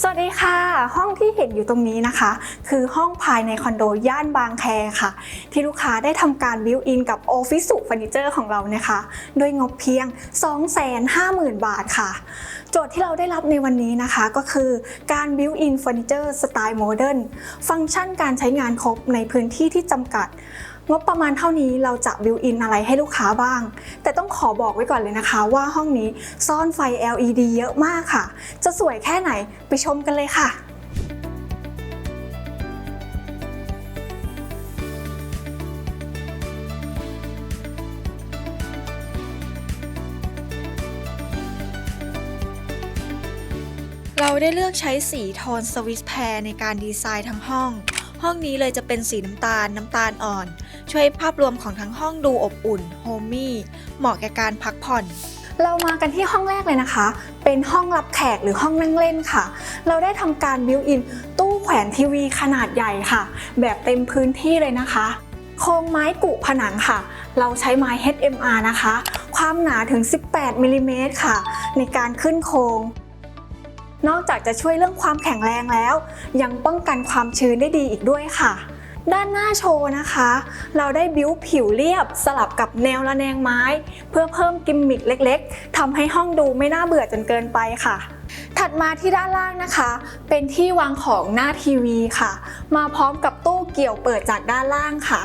สวัสดีค่ะ ห้องที่เห็นอยู่ตรงนี้นะคะ คือห้องภายในคอนโดย่านบางแคค่ะ ที่ลูกค้าได้ทำการบิวอินกับออฟฟิศสุเฟอร์นิเจอร์ของเรานะคะด้วยงบเพียง 250,000 บาทค่ะ โจทย์ที่เราได้รับในวันนี้นะคะก็คือการบิวอินเฟอร์นิเจอร์สไตล์โมเดิร์นฟังก์ชันการใช้งานครบในพื้นที่ที่จำกัด งบประมาณเท่านี้เราจะบิวอินอะไรให้ลูกค้าบ้าง แต่ต้องขอบอกไว้ก่อนเลยนะคะ ว่าห้องนี้ซ่อนไฟ LED เยอะมากค่ะ จะสวยแค่ไหนไปชมกันเลยค่ะเราได้เลือกใช้สีโทนสวิสแพรในการดีไซน์ทั้งห้อง ห้องนี้เลยจะเป็นสีน้ำตาลน้ำตาลอ่อน ช่วยภาพรวมของทั้งห้องดูอบอุ่นโฮมี่เหมาะแก่การพักผ่อน เรามากันที่ห้องแรกเลยนะคะ เป็นห้องรับแขกหรือห้องนั่งเล่นค่ะ เราได้ทำการบิวอินตู้แขวนทีวีขนาดใหญ่ค่ะ แบบเต็มพื้นที่เลยนะคะโครงไม้กุผนังค่ะ เราใช้ไม้ HMR นะคะ ความหนาถึง 18มิลลิเมตรค่ะ ในการขึ้นโครงนอกจากจะช่วยเรื่องความแข็งแรงแล้ว ยังป้องกันความชื้นได้ดีอีกด้วยค่ะ ด้านหน้าโชว์นะคะ เราได้บิ้วผิวเรียบสลับกับแนวระแนงไม้ เพื่อเพิ่มกิมมิคเล็กๆทำให้ห้องดูไม่น่าเบื่อจนเกินไปค่ะ ถัดมาที่ด้านล่างนะคะ เป็นที่วางของหน้าทีวีค่ะ มาพร้อมกับตู้เกี่ยวเปิดจากด้านล่างค่ะ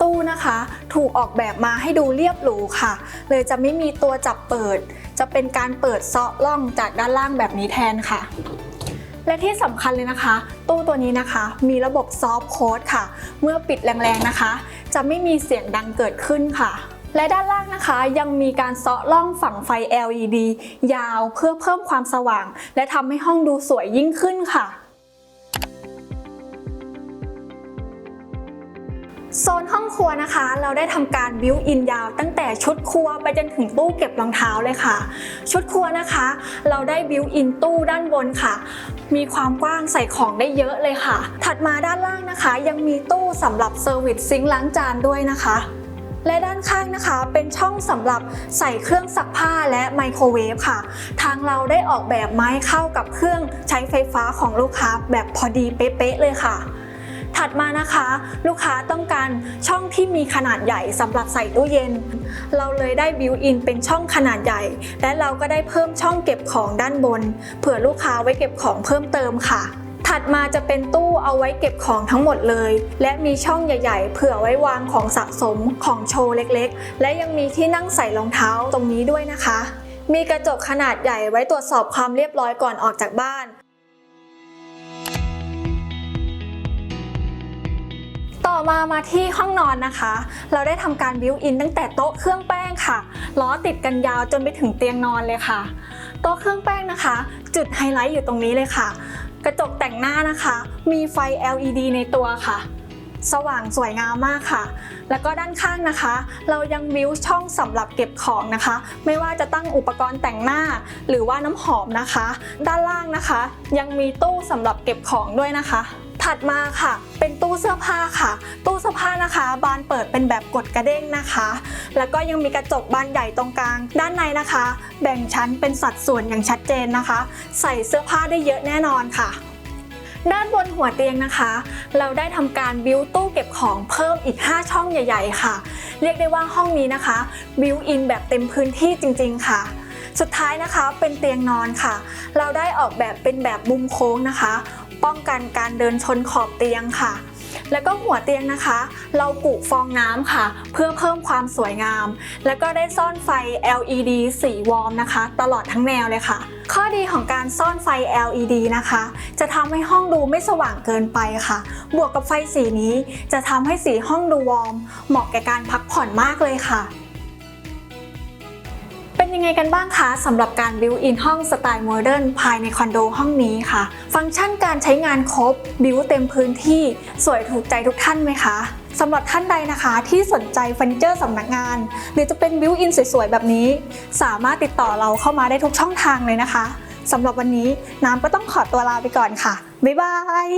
ตู้นะคะถูกออกแบบมาให้ดูเรียบหรูค่ะ เลยจะไม่มีตัวจับเปิด จะเป็นการเปิดเซาะล่องจากด้านล่างแบบนี้แทนค่ะ และที่สำคัญเลยนะคะ ตู้ตัวนี้นะคะ มีระบบซอฟต์โค้ดค่ะ เมื่อปิดแรงๆนะคะ จะไม่มีเสียงดังเกิดขึ้นค่ะและด้านล่างนะคะยังมีการเซาะล่องฝั่งไฟ LED ยาวเพื่อเพิ่มความสว่าง และทำให้ห้องดูสวยยิ่งขึ้นค่ะ โซนห้องครัวนะคะ เราได้ทำการบิวอินยาว ตั้งแต่ชุดครัวไปจนถึงตู้เก็บรองเท้าเลยค่ะ ชุดครัวนะคะ เราได้บิวอินตู้ด้านบนค่ะ มีความกว้างใส่ของได้เยอะเลยค่ะ ถัดมาด้านล่างนะคะ ยังมีตู้สำหรับเซอร์วิสซิงค์ล้างจานด้วยนะคะและด้านข้างนะคะเป็นช่องสำหรับใส่เครื่องซักผ้าและไมโครเวฟค่ะ ทางเราได้ออกแบบไม้เข้ากับเครื่องใช้ไฟฟ้าของลูกค้าแบบพอดีเป๊ะๆเลยค่ะ ถัดมานะคะ ลูกค้าต้องการช่องที่มีขนาดใหญ่สำหรับใส่ตู้เย็น เราเลยได้บิวอินเป็นช่องขนาดใหญ่ และเราก็ได้เพิ่มช่องเก็บของด้านบน เผื่อลูกค้าไว้เก็บของเพิ่มเติมค่ะถัดมาจะเป็นตู้เอาไว้เก็บของทั้งหมดเลย และมีช่องใหญ่ๆ เผื่อไว้วางของสะสมของโชว์เล็กๆ และยังมีที่นั่งใส่รองเท้าตรงนี้ด้วยนะคะ มีกระจกขนาดใหญ่ไว้ตรวจสอบความเรียบร้อยก่อนออกจากบ้าน อมามาที่ห้องนอนนะคะ เราได้ทำการบิวอินตั้งแต่โต๊ะเครื่องแป้งค่ะ ล้อติดกันยาวจนไปถึงเตียงนอนเลยค่ะ โต๊ะเครื่องแป้งนะคะ จุดไฮไลท์อยู่ตรงนี้เลยค่ะ กระจกแต่งหน้านะคะ มีไฟ LED ในตัวค่ะ สว่างสวยงามมากค่ะ แล้วก็ด้านข้างนะคะ เรายังบิวช่องสำหรับเก็บของนะคะ ไม่ว่าจะตั้งอุปกรณ์แต่งหน้า หรือว่าน้ำหอมนะคะ ด้านล่างนะคะ ยังมีตู้สำหรับเก็บของด้วยนะคะ ถัดมาค่ะ เป็นตู้เสื้อผ้าค่ะ ตู้เสื้อผ้านะคะ บานเปิดเป็นแบบกดกระเด้งนะคะ แล้วก็ยังมีกระจกบานใหญ่ตรงกลาง ด้านในนะคะ แบ่งชั้นเป็นสัดส่วนอย่างชัดเจนนะคะ ใส่เสื้อผ้าได้เยอะแน่นอนค่ะด้านบนหัวเตียงนะคะ เราได้ทำการบิวตู้เก็บของเพิ่มอีก 5 ช่องใหญ่ๆ ค่ะ เรียกได้ว่าห้องนี้นะคะบิวอินแบบเต็มพื้นที่จริงๆ ค่ะ สุดท้ายนะคะเป็นเตียงนอนค่ะ เราได้ออกแบบเป็นแบบมุมโค้งนะคะ ป้องกันการเดินชนขอบเตียงค่ะ แล้วก็หัวเตียงนะคะ เรากุฟองน้ำค่ะ เพื่อเพิ่มความสวยงาม แล้วก็ได้ซ่อนไฟ LED สีวอร์มนะคะ ตลอดทั้งแนวเลยค่ะ ข้อดีของการซ่อนไฟ LED นะคะ จะทำให้ห้องดูไม่สว่างเกินไปค่ะ บวกกับไฟสีนี้จะทำให้สีห้องดูวอร์มเหมาะแก่การพักผ่อนมากเลยค่ะ เป็นยังไงกันบ้างคะสำหรับการบิวอินห้องสไตล์โมเดิร์นภายในคอนโดห้องนี้ค่ะ ฟังก์ชันการใช้งานครบบิวเต็มพื้นที่ สวยถูกใจทุกท่านไหมคะสำหรับท่านใดนะคะที่สนใจเฟอร์นิเจอร์สำนักงาน หรือจะเป็นบิวอินสวยๆ แบบนี้ สามารถติดต่อเราเข้ามาได้ทุกช่องทางเลยนะคะสำหรับวันนี้น้ำก็ต้องขอตัวลาไปก่อนค่ะ บ๊ายบาย